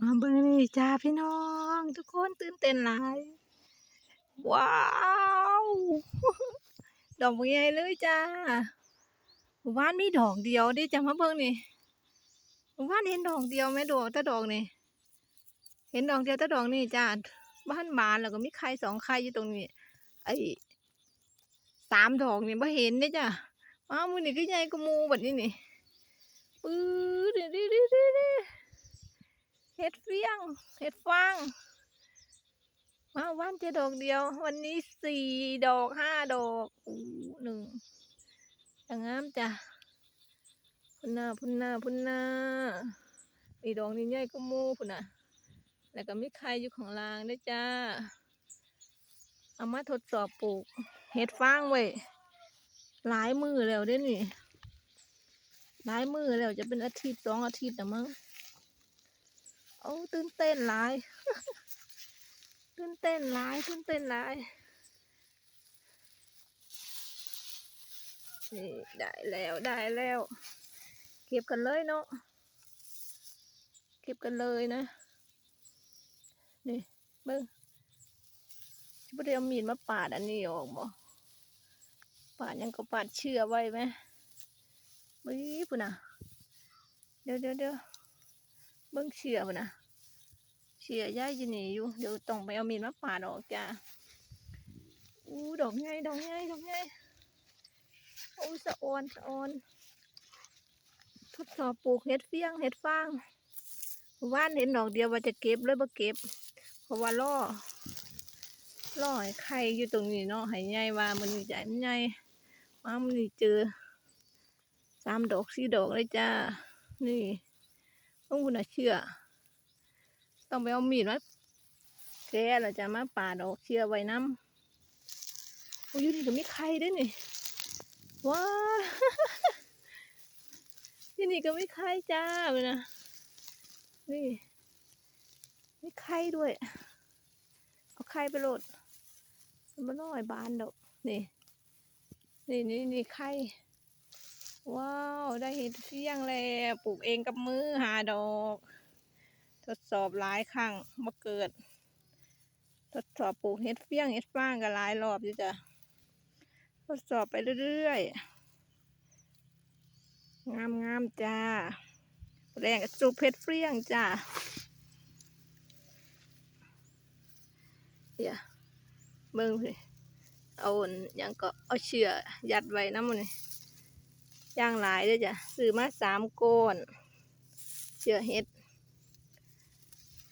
มาเบิ่งนี่จ้าพี่น้อง ทุกคนตื่นเต้นหลายว้าวดอกใหญ่เลยจ้าหมู่บ้านมีดอกเดียวดิจ้ามาเบิ่งนี่หมู่บ้านเห็นดอกเดียวไหมดอกต่ดอกนี่เห็นดอกเดียวต่ดอกนี่จ้าบ้านบานแล้วก็มีไข่สองไข่อยู่ตรงนี้ไอ้สามดอกนี่บ่เห็นเด้จ้าว้าวมือนี่ก็ใหญ่กว่ามูแบบนี้นี่ปื้ดดิดิดิดิ เห็ดเฟี้ยง เห็ดฟางมาวันเจอดอกเดียว วันนี้สี่ดอกห้าดอกอู้หนึ่งอย่างงามจ้ะพุ่นหน้าพุ่นหน้าพุ่นหน้าอีดอกนี้ใหญ่ก็มูพุ่นน่ะ แล้วก็มีไข่อยู่ของลางด้วยจ้า เอามาทดสอบปลูก เห็ดฟางไว้หลายมือแล้วเด้นี่หลายมือแล้วจะเป็นอาทิตย์สองอาทิตย์นะมั้ง โอ้ตื่นเต้นหลายตื่นเต้นหลายตื่นเต้นหลายนี่ได้แล้วได้แล้ว เก็บกันเลยเนาะเก็บกันเลยนะนี่เบิ้งจะไม่ได้เอามีดมาปาดอันนี้ออกบ่ปาดยังก็ปาดเชื่อไว้ไหมบิ้ปุ่นน่ะเดี๋ยวเดี๋ยวเดี๋ยว เบิ้งเชื่อปุ่นะเชียย่ายจะหนีอยู่ เดี๋ยวต้องไปเอามีดมาปาดออกจ้าอู้ดอกใหญ่ดอกใหญ่ดอกใหญ่โอ้สะออนสะออนทดสอบปลูกเห็ดเฟี้ยงเห็ดฟางว่านเห็นดอกเดียวว่าจะเก็บเลยบ่เก็บ เพราะว่าล่อล่อไข่อยู่ตรงนี้เนาะให้ใหญ่ว่ามันใหญ่มันใหญ่มามันนี่เจอสามดอกสี่ดอกเลยจ้านี่ ต้องคุณเชื่อ ต้องไปเอามีดมาแกเราจะมาปาดออกเชื่อไว้น้ำโอ้ยอยู่นี่ก็มีไข่ด้วยนี่ว้าที่นี่ก็มีไข่จ้าเว้ยนะนี่มีไข่ด้วย เอาไข่ไปโหลดมันบ่น้อยบานดอกนี่ นี่นี่นี่ไข่ ว้าว ได้เห็ดเฟี้ยงแล้วปลูกเองกับมือหาดอก ทดสอบหลายครั้งมาเกิด ทดสอบปลูกเห็ดเฟี้ยงเห็ดฟางก็หลายรอบอยู่จ้ะทดสอบไปเรื่อยๆ งามงามจ้า แรงกระจุกเห็ดเฟี้ยงจ้าเดี๋ยวเบิ่งสิเอาอันหยังก็เอาเชือกยัดไว้น้ำมันนี่ ย่างหลายด้วยจ้ะซื้อมาสามก้อนเชือเห็ด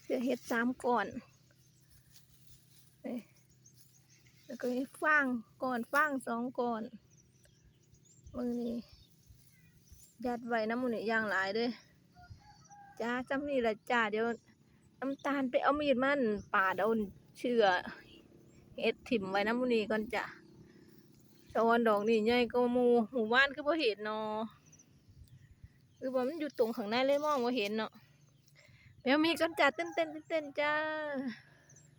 เสือเห็ดสามก่อนแล้วก็ให้ฟางก่อนฟางสองก่อนมือนี้ยัดไว้น้ำมันนี่ย่างหลายด้วยจ้าจำนี่ละจ้าเดี๋ยวน้ำตาลไปเอามีดมันป่าดเอาเชื่อเห็ดถิ่มไว้น้ำมันนี่ก่อนจ้ะ ตอนดอกนี่ใหญ่ก็มูหมู่บ้านคือพอเห็นเนาะคือบ่มันอยู่ตรงข้างในเลยมองว่าเห็นเนาะแมวมีก่อนจ่าเต้นเต้นเต้นเต้นจ้า